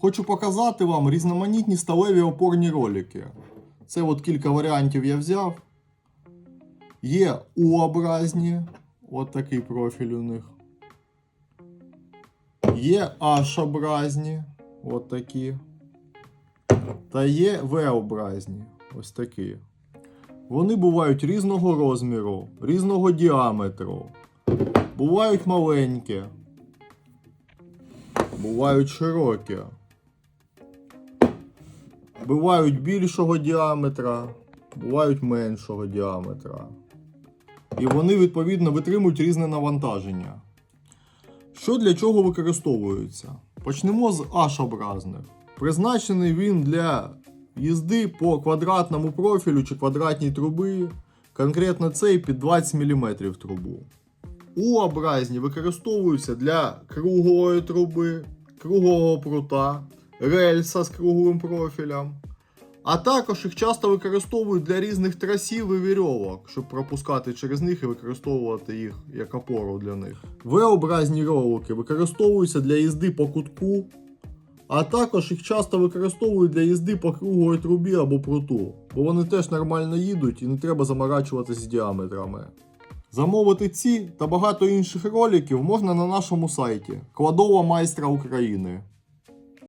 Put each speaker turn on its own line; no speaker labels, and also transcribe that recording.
Хочу показати вам різноманітні сталеві опорні ролики. Це от кілька варіантів я взяв. Є U-образні, от такий профіль у них. Є H-образні, от такі. Та є V-образні, ось такі. Вони бувають різного розміру, різного діаметру. Бувають маленькі. Бувають широкі. Бувають більшого діаметра, бувають меншого діаметра. І вони відповідно витримують різне навантаження. Що для чого використовується? Почнемо з H-образних. Призначений він для їзди по квадратному профілю чи квадратній труби, конкретно цей під 20 мм трубу. У-образні використовуються для круглої труби, круглого прута, рельса з круглим профілем. А також їх часто використовують для різних трасів і вірьовок, щоб пропускати через них і використовувати їх як опору для них. В-образні ролики використовуються для їзди по кутку, а також їх часто використовують для їзди по круглої трубі або пруту, бо вони теж нормально їдуть і не треба заморачуватися з діаметрами. Замовити ці та багато інших роликів можна на нашому сайті Кладова майстра України.